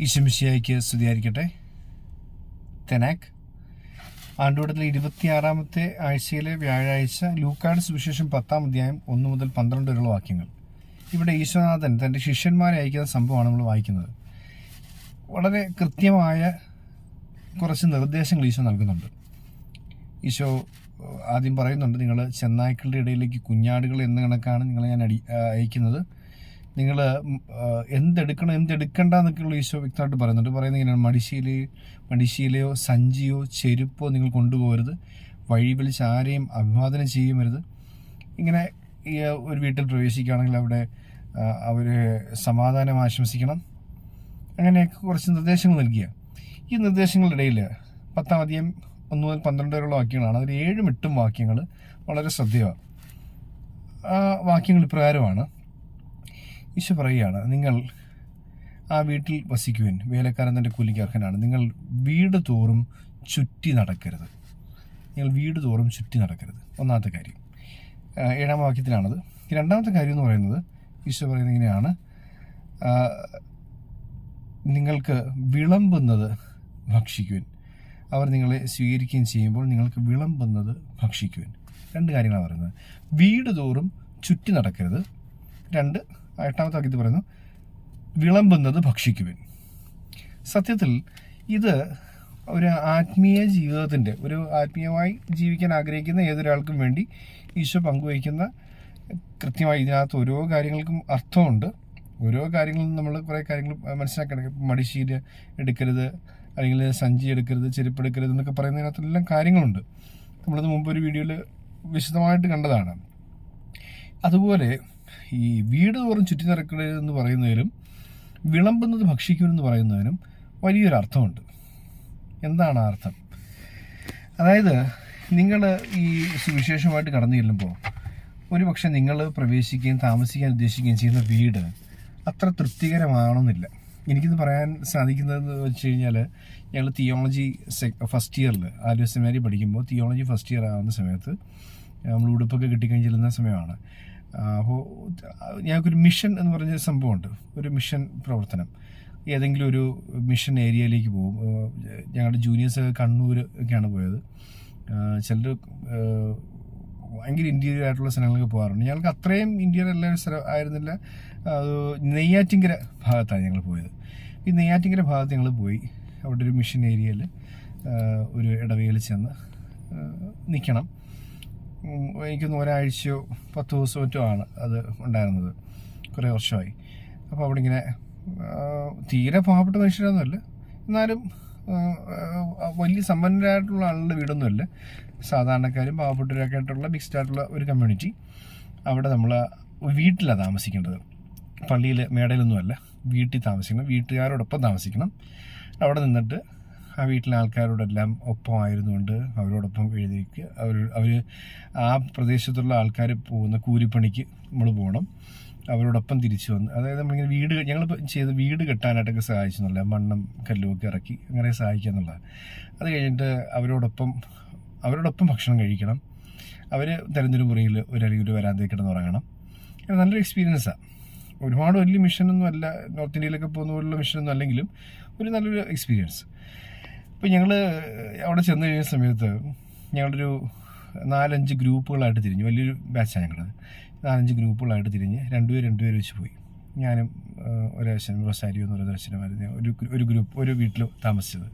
ഈശമിശിയായിക്ക് സ്തുതിയായിരിക്കട്ടെ. തെനാക്ക് ആണ്ടുവട്ടത്തിലെ ഇരുപത്തിയാറാമത്തെ ആഴ്ചയിലെ വ്യാഴാഴ്ച ലൂക്കാട് സുവിശേഷം പത്താം അധ്യായം ഒന്ന് മുതൽ പന്ത്രണ്ട് വരെയുള്ള വാക്യങ്ങൾ. ഇവിടെ ഈശ്വനാഥൻ തന്റെ ശിഷ്യന്മാരെ അയക്കുന്ന സംഭവമാണ് നമ്മൾ വായിക്കുന്നത്. വളരെ കൃത്യമായ കുറച്ച് നിർദ്ദേശങ്ങൾ ഈശോ നൽകുന്നുണ്ട്. ഈശോ ആദ്യം പറയുന്നുണ്ട് നിങ്ങൾ ചെന്നായ്ക്കളുടെ ഇടയിലേക്ക് കുഞ്ഞാടുകൾ എന്ന കണക്കാണ് നിങ്ങളെ ഞാൻ അടി അയക്കുന്നത്. നിങ്ങൾ എന്തെടുക്കണം എന്തെടുക്കണ്ട എന്നൊക്കെയുള്ള ഈശോ വ്യക്തമായിട്ട് പറയുന്നുണ്ട്. പറയുന്നത് ഇങ്ങനെയാണ്. മടിശീല മടിശീലയോ സഞ്ചിയോ ചെരുപ്പോ നിങ്ങൾ കൊണ്ടുപോകരുത്. വഴി വിളിച്ച് ആരെയും അഭിവാദനം ചെയ്യുമരുത്. ഇങ്ങനെ ഈ ഒരു വീട്ടിൽ പ്രവേശിക്കുകയാണെങ്കിൽ അവിടെ അവർ സമാധാനം ആശംസിക്കണം. അങ്ങനെയൊക്കെ കുറച്ച് നിർദ്ദേശങ്ങൾ നൽകിയ. ഈ നിർദ്ദേശങ്ങളുടെ ഇടയിൽ പത്താം അധികം ഒന്ന് മുതൽ പന്ത്രണ്ട് വരെയുള്ള വാക്യങ്ങളാണ്. അതിൽ ഏഴും എട്ടും വാക്യങ്ങൾ വളരെ ശ്രദ്ധേയമാണ്. ആ വാക്യങ്ങൾ ഇപ്രകാരമാണ്. ഈശോ പറയുകയാണ് നിങ്ങൾ ആ വീട്ടിൽ വസിക്കുവിൻ. വേലക്കാരൻ തന്റെ കൂലിക്ക് അർഹനാണ്. നിങ്ങൾ വീട് തോറും ചുറ്റി നടക്കരുത്. നിങ്ങൾ വീട് തോറും ചുറ്റി നടക്കരുത്. ഒന്നാമത്തെ കാര്യം. ഏഴാം വാക്യത്തിലാണത്. രണ്ടാമത്തെ കാര്യം എന്ന് പറയുന്നത് ഈശോ പറയുന്നത് ഇങ്ങനെയാണ് നിങ്ങൾക്ക് വിളമ്പുന്നത് ഭക്ഷിക്കുവിൻ. അവർ നിങ്ങളെ സ്വീകരിക്കുകയും ചെയ്യുമ്പോൾ നിങ്ങൾക്ക് വിളമ്പുന്നത് ഭക്ഷിക്കുവിൻ. രണ്ട് കാര്യങ്ങളാണ് പറയുന്നത്. വീട് തോറും ചുറ്റി നടക്കരുത്. രണ്ട് എട്ടാമത്തെ വാക്യത്തിൽ പറയുന്നു വിളമ്പുന്നത് ഭക്ഷിക്കുവിൻ. സത്യത്തിൽ ഇത് ഒരു ആത്മീയ ജീവിതത്തിന്റെ ഒരു ആത്മീയമായി ജീവിക്കാൻ ആഗ്രഹിക്കുന്ന ഏതൊരാൾക്കും വേണ്ടി ഈശോ പങ്കുവയ്ക്കുന്ന കൃത്യമായി ഇതിനകത്ത് ഓരോ കാര്യങ്ങൾക്കും അർത്ഥമുണ്ട്. ഓരോ കാര്യങ്ങളും നമ്മൾ കുറേ കാര്യങ്ങൾ മനസ്സിലാക്കണം. ഇപ്പം മടിശീല എടുക്കരുത് അല്ലെങ്കിൽ സഞ്ചി എടുക്കരുത് ചെരുപ്പ് എടുക്കരുത് എന്നൊക്കെ പറയുന്നതിനകത്തെല്ലാം കാര്യങ്ങളുണ്ട്. നമ്മളത് മുമ്പ് ഒരു വീഡിയോയിൽ വിശദമായിട്ട് കണ്ടതാണ്. അതുപോലെ ഈ വീട് തോറും ചുറ്റി നടക്കരുത് എന്ന് പറയുന്നതിലും വിളമ്പുന്നത് ഭക്ഷിക്കുമെന്ന് പറയുന്നതിനും വലിയൊരു അർത്ഥമുണ്ട്. എന്താണ് ആ അർത്ഥം? അതായത് നിങ്ങൾ ഈ സുവിശേഷമായിട്ട് കടന്നു ചെല്ലുമ്പോൾ ഒരു പക്ഷെ നിങ്ങൾ പ്രവേശിക്കുകയും താമസിക്കാൻ ഉദ്ദേശിക്കുകയും ചെയ്യുന്ന വീട് അത്ര തൃപ്തികരമാണെന്നില്ല. എനിക്കിത് പറയാൻ സാധിക്കുന്നതെന്ന് വെച്ച് കഴിഞ്ഞാൽ ഞങ്ങൾ തിയോളജി ഫസ്റ്റ് ഇയറിൽ ആര്യ പഠിക്കുമ്പോൾ തിയോളജി ഫസ്റ്റ് ഇയർ ആവുന്ന സമയത്ത് നമ്മൾ ഉടുപ്പൊക്കെ കിട്ടിക്കഴിഞ്ഞ് ചെല്ലുന്ന സമയമാണ്. ഞങ്ങൾക്കൊരു മിഷൻ എന്ന് പറഞ്ഞ സംഭവമുണ്ട്. ഒരു മിഷൻ പ്രവർത്തനം. ഏതെങ്കിലും ഒരു മിഷൻ ഏരിയയിലേക്ക് പോകും. ഞങ്ങളുടെ ജൂനിയേഴ്സ് കണ്ണൂർ ഒക്കെയാണ് പോയത്. ചിലർ ഭയങ്കര ഇന്റീരിയർ ആയിട്ടുള്ള സ്ഥലങ്ങളൊക്കെ പോകാറുണ്ട്. ഞങ്ങൾക്ക് അത്രയും ഇന്റീരിയർ എല്ലാ സ്ഥലം ആയിരുന്നില്ല. നെയ്യാറ്റിങ്കര ഭാഗത്താണ് ഞങ്ങൾ പോയത്. ഈ നെയ്യാറ്റിങ്കര ഭാഗത്ത് ഞങ്ങൾ പോയി. അവിടെ ഒരു മിഷൻ ഏരിയയിൽ ഒരു ഇടവയിൽ ചെന്ന് നിൽക്കണം. എനിക്കൊന്ന് ഒരാഴ്ചയോ പത്ത് ദിവസം മറ്റോ ആണ് അത് ഉണ്ടായിരുന്നത്. കുറേ വർഷമായി. അപ്പോൾ അവിടെ ഇങ്ങനെ തീരെ പാവപ്പെട്ട മനുഷ്യരൊന്നുമല്ല. എന്നാലും വലിയ സമ്പന്നരായിട്ടുള്ള ആളുടെ വീടൊന്നുമല്ല. സാധാരണക്കാരും പാവപ്പെട്ടവരൊക്കെ ആയിട്ടുള്ള മിക്സ്ഡ് ആയിട്ടുള്ള ഒരു കമ്മ്യൂണിറ്റി അവിടെ നമ്മൾ വീട്ടിലാണ് താമസിക്കേണ്ടത്. പള്ളിയിൽ മേടയിലൊന്നുമല്ല. വീട്ടിൽ താമസിക്കണം. വീട്ടുകാരോടൊപ്പം താമസിക്കണം. അവിടെ നിന്നിട്ട് ആ വീട്ടിലെ ആൾക്കാരോടെല്ലാം ഒപ്പമായിരുന്നുകൊണ്ട് അവരോടൊപ്പം എഴുതിക്ക് അവർ അവർ ആ പ്രദേശത്തുള്ള ആൾക്കാർ പോകുന്ന കൂലിപ്പണിക്ക് നമ്മൾ പോകണം. അവരോടൊപ്പം തിരിച്ചു വന്ന് അതായത് നമ്മളിങ്ങനെ വീട് ഞങ്ങൾ ചെയ്ത് വീട് കെട്ടാനായിട്ടൊക്കെ സഹായിച്ചു എന്നുള്ള മണ്ണും കല്ലും ഒക്കെ ഇറക്കി അങ്ങനെ സഹായിക്കുക എന്നുള്ളത്. അത് കഴിഞ്ഞിട്ട് അവരോടൊപ്പം അവരോടൊപ്പം ഭക്ഷണം കഴിക്കണം. അവർ തരുന്നൊരു മുറിയിൽ ഒരു അല്ലെങ്കിൽ കിടന്ന് ഉറങ്ങണം. നല്ലൊരു എക്സ്പീരിയൻസാണ് ഒരുപാട് വലിയ മിഷനൊന്നും അല്ല. നോർത്ത് ഇന്ത്യയിലൊക്കെ പോകുന്ന പോലുള്ള മിഷനൊന്നും അല്ലെങ്കിലും ഒരു നല്ലൊരു എക്സ്പീരിയൻസ് അപ്പോൾ ഞങ്ങൾ അവിടെ ചെന്ന് കഴിഞ്ഞ സമയത്ത് ഞങ്ങളൊരു നാലഞ്ച് ഗ്രൂപ്പുകളായിട്ട് തിരിഞ്ഞു. വലിയൊരു ബാച്ചാണ് ഞങ്ങളത് നാലഞ്ച് ഗ്രൂപ്പുകളായിട്ട് തിരിഞ്ഞ് രണ്ടുപേർ രണ്ടുപേർ വെച്ച് പോയി. ഞാനും ഒരു റൊസാരിയോ എന്ന് പറയുന്ന അച്ഛനുമായിരുന്നു. ഒരു ഒരു ഗ്രൂപ്പ് ഒരു വീട്ടിൽ താമസിച്ചത്.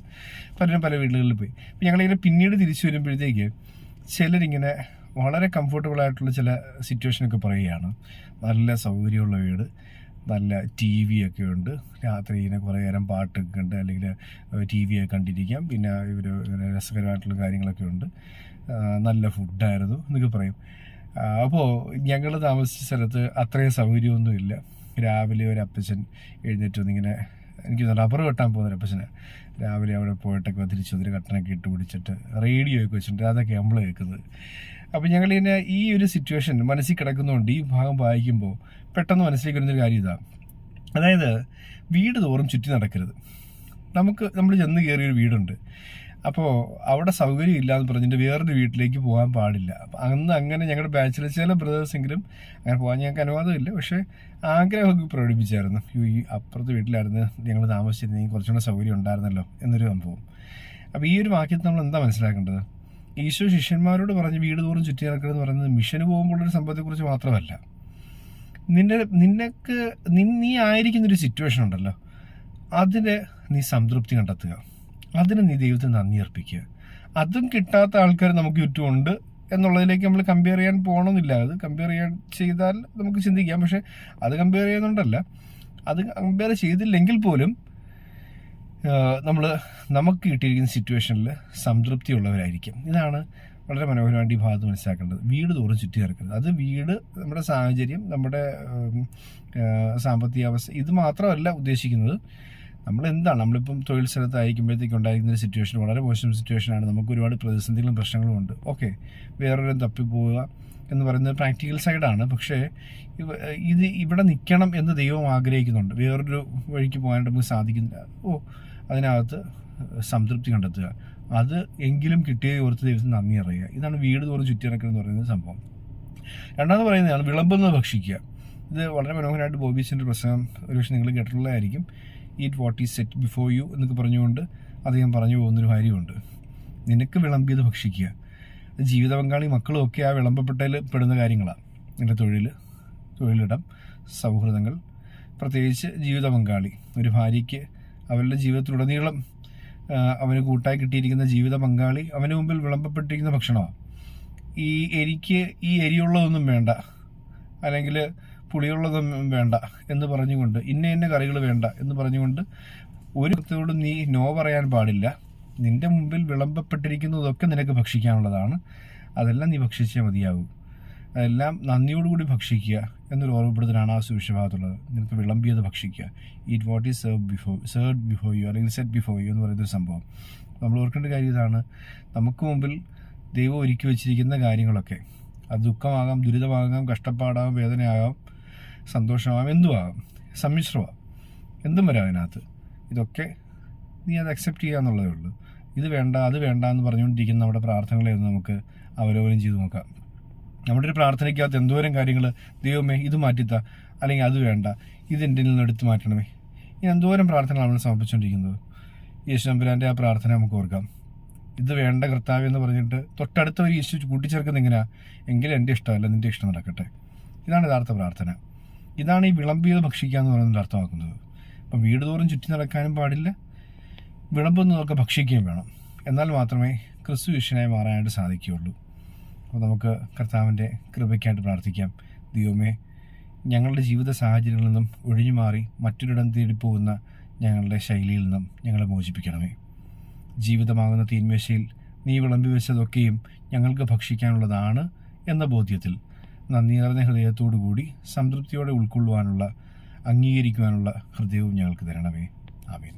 പലരും പല വീടുകളിൽ പോയി. അപ്പോൾ ഞങ്ങളിങ്ങനെ പിന്നീട് തിരിച്ചു വരുമ്പോഴത്തേക്ക് ചിലരിങ്ങനെ വളരെ കംഫർട്ടബിൾ ആയിട്ടുള്ള ചില സിറ്റുവേഷനൊക്കെ പറയുകയാണ്. നല്ല സൗകര്യമുള്ള വീട്. നല്ല ടി വി ഒക്കെ ഉണ്ട്. രാത്രി ഇങ്ങനെ കുറേ നേരം പാട്ടൊക്കെ ഉണ്ട് അല്ലെങ്കിൽ ടി വി ഒക്കെ കണ്ടിരിക്കാം. പിന്നെ ഇവർ രസകരമായിട്ടുള്ള കാര്യങ്ങളൊക്കെ ഉണ്ട്. നല്ല ഫുഡായിരുന്നു എന്നൊക്കെ പറയും. അപ്പോൾ ഞങ്ങൾ താമസിച്ച സ്ഥലത്ത് അത്രയും സൗകര്യമൊന്നുമില്ല രാവിലെ ഒരു അപ്പച്ചൻ എഴുന്നേറ്റ് വന്നിങ്ങനെ എനിക്ക് റബ്ബർ വെട്ടാൻ പോകുന്ന അപ്പച്ചന്. രാവിലെ അവിടെ പോയിട്ടൊക്കെ തിരിച്ചു വന്നിട്ട് കട്ടനൊക്കെ ഇട്ട് പിടിച്ചിട്ട് റേഡിയോ ഒക്കെ വെച്ചിട്ടുണ്ട്. അതൊക്കെ നമ്മൾ കേൾക്കുന്നത്. അപ്പോൾ ഞങ്ങൾ ഇങ്ങനെ ഈ ഒരു സിറ്റുവേഷൻ മനസ്സിൽ കിടക്കുന്നതുകൊണ്ട് ഈ ഭാഗം വായിക്കുമ്പോൾ പെട്ടെന്ന് മനസ്സിലേക്ക് വരുന്നൊരു കാര്യം ഇതാണ് അതായത് വീട് തോറും ചുറ്റി നടക്കരുത്. നമുക്ക് നമ്മൾ ചെന്ന് കയറിയൊരു വീടുണ്ട്. അപ്പോൾ അവിടെ സൗകര്യം ഇല്ലാന്ന് പറഞ്ഞിട്ട് വേറൊരു വീട്ടിലേക്ക് പോകാൻ പാടില്ല. അപ്പം അന്ന് അങ്ങനെ ഞങ്ങളുടെ ബാച്ചിലെ ചില ബ്രദേഴ്സെങ്കിലും അങ്ങനെ പോകാൻ ഞങ്ങൾക്ക് അനുവാദമില്ല. പക്ഷേ ആഗ്രഹമൊക്കെ പ്രകടിപ്പിച്ചായിരുന്നു. ഈ അപ്പുറത്തെ വീട്ടിലായിരുന്നു ഞങ്ങൾ താമസിച്ചിരുന്നെങ്കിൽ കുറച്ചുകൂടെ സൗകര്യം ഉണ്ടായിരുന്നല്ലോ എന്നൊരു സംഭവം. അപ്പോൾ ഈ ഒരു വാക്യത്തിൽ നമ്മൾ എന്താ മനസ്സിലാക്കേണ്ടത്? ഈശോ ശിഷ്യന്മാരോട് പറഞ്ഞ് വീട് തോറും ചുറ്റി നടക്കണമെന്ന് പറയുന്നത് മിഷന് പോകുമ്പോഴൊരു സംഭവത്തെക്കുറിച്ച് മാത്രമല്ല. നിന്റെ നിനക്ക് നി- നീ ആയിരിക്കുന്നൊരു സിറ്റുവേഷൻ ഉണ്ടല്ലോ. അതിന് നീ സംതൃപ്തി കണ്ടെത്തുക. അതിന് നീ ദൈവത്തിന് നന്ദി അർപ്പിക്കുക. അതും കിട്ടാത്ത ആൾക്കാർ നമുക്ക് ചുറ്റുമുണ്ട് എന്നുള്ളതിലേക്ക് നമ്മൾ കമ്പയർ ചെയ്യാൻ പോകണമെന്നില്ല അത് കമ്പയർ ചെയ്യാൻ ചെയ്താൽ നമുക്ക് ചിന്തിക്കാം. പക്ഷെ അത് കമ്പയർ ചെയ്യുന്നുണ്ടല്ല. അത് കമ്പയർ ചെയ്തില്ലെങ്കിൽ പോലും നമ്മൾ നമുക്ക് കിട്ടിയിരിക്കുന്ന സിറ്റുവേഷനിൽ സംതൃപ്തിയുള്ളവരായിരിക്കും. ഇതാണ് വളരെ മനോഹരമായിട്ട് ഈ ഭാഗത്ത് മനസ്സിലാക്കേണ്ടത്. വീട് തോറും ചുറ്റി നടക്കുന്നത് അത് വീട് നമ്മുടെ സാഹചര്യം നമ്മുടെ സാമ്പത്തിക അവസ്ഥ ഇത് മാത്രമല്ല ഉദ്ദേശിക്കുന്നത്. നമ്മൾ എന്താണ്? നമ്മളിപ്പം തൊഴിൽ സ്ഥലത്ത് അയക്കുമ്പോഴത്തേക്ക് ഉണ്ടായിരിക്കുന്ന ഒരു സിറ്റുവേഷൻ വളരെ മോശം സിറ്റുവേഷനാണ് നമുക്ക് ഒരുപാട് പ്രതിസന്ധികളും പ്രശ്നങ്ങളും ഉണ്ട്. ഓക്കെ. വേറൊരു തപ്പിപ്പോവുക എന്ന് പറയുന്നത് പ്രാക്ടിക്കൽ സൈഡാണ് പക്ഷേ ഇത് ഇവിടെ നിൽക്കണം എന്ന് ദൈവം ആഗ്രഹിക്കുന്നുണ്ട്. വേറൊരു വഴിക്ക് പോകാനായിട്ട് നമുക്ക് സാധിക്കുന്നില്ല. ഓ അതിനകത്ത് സംതൃപ്തി കണ്ടെത്തുക. അത് എങ്കിലും കിട്ടിയ ഓർത്ത് ദൈവത്തിന് നന്ദി അറിയുക. ഇതാണ് വീട് തോറും ചുറ്റിറക്കുക എന്ന് പറയുന്ന സംഭവം. രണ്ടാമത് പറയുന്നതാണ് വിളമ്പുന്നത് ഭക്ഷിക്കുക. ഇത് വളരെ മനോഹരമായിട്ട് ബോബീസിന്റെ പ്രസംഗം ഒരുപക്ഷെ നിങ്ങൾ കേട്ടിട്ടുള്ളതായിരിക്കും. Eat what is set before you എന്നൊക്കെ പറഞ്ഞുകൊണ്ട് അദ്ദേഹം പറഞ്ഞു പോകുന്നൊരു കാര്യമുണ്ട്. നിനക്ക് വിളമ്പിയത് ഭക്ഷിക്കുക. ജീവിത പങ്കാളി മക്കളും ഒക്കെ ആ വിളമ്പപ്പെട്ടതിൽ പെടുന്ന കാര്യങ്ങളാണ്. എന്റെ തൊഴിൽ തൊഴിലിടം സൗഹൃദങ്ങൾ പ്രത്യേകിച്ച് ജീവിത പങ്കാളി ഒരു ഭാര്യയ്ക്ക് അവരുടെ ജീവിതത്തിലുടനീളം അവന് കൂട്ടായി കിട്ടിയിരിക്കുന്ന ജീവിത പങ്കാളി അവന് മുമ്പിൽ വിളമ്പപ്പെട്ടിരിക്കുന്ന ഭക്ഷണമാണ്. ഈ എരിക്ക് ഈ എരിയുള്ളതൊന്നും വേണ്ട. അല്ലെങ്കിൽ പുളിയുള്ളതൊന്നും വേണ്ട എന്ന് പറഞ്ഞുകൊണ്ട് ഇന്ന ഇന്ന കറികൾ വേണ്ട എന്ന് പറഞ്ഞുകൊണ്ട് ഒരു ഭക്തയോടും നീ നോ പറയാൻ പാടില്ല. നിന്റെ മുമ്പിൽ വിളമ്പപ്പെട്ടിരിക്കുന്നതൊക്കെ നിനക്ക് ഭക്ഷിക്കാനുള്ളതാണ്. അതെല്ലാം നീ ഭക്ഷിച്ചേ മതിയാകൂ അതെല്ലാം നന്ദിയോടുകൂടി ഭക്ഷിക്കുക എന്നൊരു ഓർമ്മപ്പെടുത്തലാണ് ആ സുവിശഭാഗത്തുള്ളത് നിനക്ക് വിളമ്പിയത് ഭക്ഷിക്കുക. Eat what is serve before serve before you അല്ലെങ്കിൽ സെറ്റ് ബിഫോർ യു എന്ന് പറയുന്നൊരു സംഭവം. നമ്മൾ ഓർക്കേണ്ട കാര്യം ഇതാണ്. നമുക്ക് മുമ്പിൽ ദൈവം ഒരുക്കി വെച്ചിരിക്കുന്ന കാര്യങ്ങളൊക്കെ. അത് ദുഃഖമാകാം ദുരിതമാകാം കഷ്ടപ്പാടാകാം വേദനയാകാം സന്തോഷമാകാം എന്തുമാകാം? സമ്മിശ്രമാകാം. എന്തും വരാം അതിനകത്ത്. ഇതൊക്കെ നീ അത് അക്സെപ്റ്റ് ചെയ്യുക എന്നുള്ളതേ ഉള്ളൂ. ഇത് വേണ്ട അത് വേണ്ട എന്ന് പറഞ്ഞുകൊണ്ടിരിക്കുന്ന നമ്മുടെ പ്രാർത്ഥനകളെ ഒന്ന് നമുക്ക് അവലോകനം ചെയ്ത് നോക്കാം. നമ്മുടെ ഒരു പ്രാർത്ഥനയ്ക്കകത്ത് എന്തോരം കാര്യങ്ങൾ ദൈവമേ ഇത് മാറ്റിത്ത അല്ലെങ്കിൽ അത് വേണ്ട ഇത് എന്റെ നിന്ന് എടുത്തു മാറ്റണമേ. ഇനി എന്തോരം പ്രാർത്ഥന നമ്മൾ സമർപ്പിച്ചുകൊണ്ടിരിക്കുന്നത്. യേശു നമ്പുരാന്റെ ആ പ്രാർത്ഥന നമുക്ക് ഓർക്കാം. ഇത് വേണ്ട കർത്താവ് എന്ന് പറഞ്ഞിട്ട് തൊട്ടടുത്ത ഒരു യേശു കൂട്ടിച്ചേർക്കുന്ന എങ്ങനെയാ? എങ്കിലും എന്റെ ഇഷ്ടമല്ല നിന്റെ ഇഷ്ടം നടക്കട്ടെ. ഇതാണ് യഥാർത്ഥ പ്രാർത്ഥന. ഇതാണ് ഈ വിളമ്പിയത് ഭക്ഷിക്കുക എന്ന് പറയുന്നത് അർത്ഥമാക്കുന്നത്. അപ്പം വീട് തോറും ചുറ്റി നടക്കാനും പാടില്ല. വിളമ്പുന്നതൊക്കെ ഭക്ഷിക്കുകയും വേണം. എന്നാൽ മാത്രമേ ക്രിസ്തു വിഷനായി മാറാനായിട്ട് സാധിക്കുകയുള്ളൂ. അപ്പോൾ നമുക്ക് കർത്താവിന്റെ കൃപയ്ക്കായിട്ട് പ്രാർത്ഥിക്കാം. ദൈവമേ ഞങ്ങളുടെ ജീവിത സാഹചര്യങ്ങളിൽ നിന്നും ഒഴിഞ്ഞു മാറി മറ്റൊരിടം തേടി പോകുന്ന ഞങ്ങളുടെ ശൈലിയിൽ നിന്നും ഞങ്ങളെ മോചിപ്പിക്കണമേ. ജീവിതമാകുന്ന തീന്മേശയിൽ നീ വിളമ്പി വെച്ചതൊക്കെയും ഞങ്ങൾക്ക് ഭക്ഷിക്കാനുള്ളതാണ് എന്ന ബോധ്യത്തിൽ നന്ദി നിറഞ്ഞ ഹൃദയത്തോടു കൂടി സംതൃപ്തിയോടെ ഉൾക്കൊള്ളുവാനുള്ള അംഗീകരിക്കുവാനുള്ള ഹൃദയവും ഞങ്ങൾക്ക് തരണമേ. ആമീൻ.